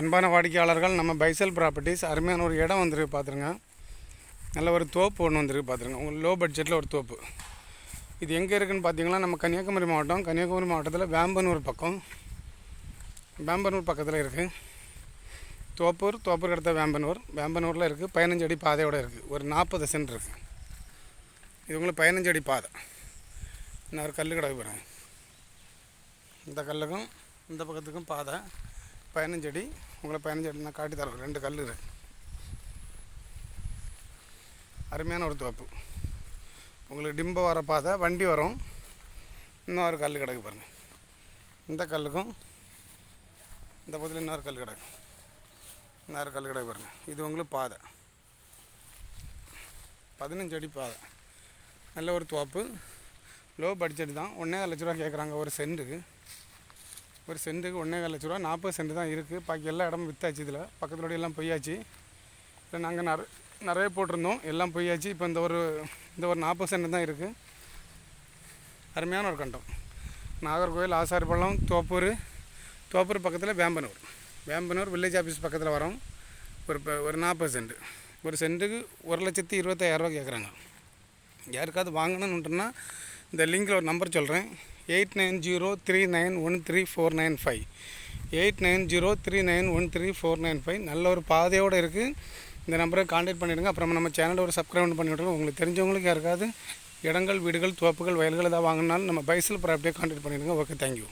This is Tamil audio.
அன்பான வாடிக்கையாளர்கள் நம்ம பைசல் ப்ராப்பர்ட்டிஸ் அருமையான ஒரு இடம் வந்திருக்கு பார்த்துருங்க. நல்ல ஒரு தோப்பு ஒன்று வந்திருக்கு பார்த்துருங்க. உங்கள் லோ பட்ஜெட்டில் ஒரு தோப்பு. இது எங்கே இருக்குதுன்னு பார்த்தீங்கன்னா நம்ம கன்னியாகுமரி மாவட்டம் கன்னியாகுமரி மாவட்டத்தில் வேம்பனூர் பக்கம். வேம்பனூர் பக்கத்தில் இருக்குது தோப்பூர் தோப்பூர் அடுத்த வேம்பனூர். வேம்பனூரில் இருக்குது பதினஞ்சு அடி பாதையோடு இருக்குது ஒரு நாற்பது சென்ட் இருக்குது இது உங்களுக்கு பதினஞ்சு அடி பாதை. நான் ஒரு கல் கிடக்கு போகிறேன் இந்த கல்லுக்கும் இந்த பக்கத்துக்கும் பாதை. பதினஞ்சு அடி உங்களை பதினஞ்சு அடி நான் காட்டி தரேன். ரெண்டு கல் இருக்குது அருமையான ஒரு தோப்பு உங்களுக்கு டிம்ப வர பாதை வண்டி வரும். இன்னொரு கல் கிடக்கு பாருங்கள் இந்த கல்லுக்கும் இந்த பகுதியில் இன்னொரு கல் கிடக்கு. இன்னொரு கல் கிடக்கு பாருங்கள் இது உங்களுக்கு பாதை. பதினஞ்சு அடி பாதை. நல்ல ஒரு தோப்பு லோ பட்ஜெட் தான். ஒன்றே லட்ச ரூபா கேட்குறாங்க ஒரு சென்ட்டுக்கு ஒரு சென்ட்டுக்கு ஒன்றே கால் லட்ச ரூபா நாற்பது சென்ட் தான் இருக்குது பாக்கி எல்லா இடமும் வித்தாச்சு இதில். பக்கத்துல எல்லாம் பொய்யாச்சு இப்போ நாங்கள் நிற நிறைய போட்டிருந்தோம். எல்லாம் பொய்யாச்சு இப்போ இந்த ஒரு இந்த ஒரு நாற்பது சென்ட் தான் இருக்குது அருமையான ஒரு கண்டம். நாகர்கோவில் ஆசாரிப்பள்ளம் தோப்பூர். தோப்பூர் பக்கத்தில் வேம்பனூர். வேம்பனூர் வில்லேஜ் ஆஃபீஸ் பக்கத்தில் வரோம். ஒரு ஒரு நாற்பது சென்ட். ஒரு சென்ட்டுக்கு ஒரு லட்சத்தி இருபத்தாயிரரூவா கேட்குறாங்க யாருக்காவது வாங்கணுன்னுட்டுனா இந்த லிங்கில் ஒரு நம்பர் சொல்கிறேன். Eight nine zero three nine one three four nine five. Eight nine zero three nine one three four nine five. நல்ல ஒரு பாதையோடு இருக்குது இந்த நம்பரை காண்டாக்ட் பண்ணிவிடுங்க அப்புறம் நம்ம சேனலை ஒரு சப்ஸ்கிரைப் பண்ணி உங்களுக்கு தெரிஞ்சவங்களுக்கு யாருக்காவது இடங்கள் வீடுகள் தோப்புகள் வயல்கள் ஏதாவது வாங்கினாலும் நம்ம பைசல் ப்ராப்பர்ட்டியை காண்டாக்ட் பண்ணிவிடுங்க ஓகே தேங்க்யூ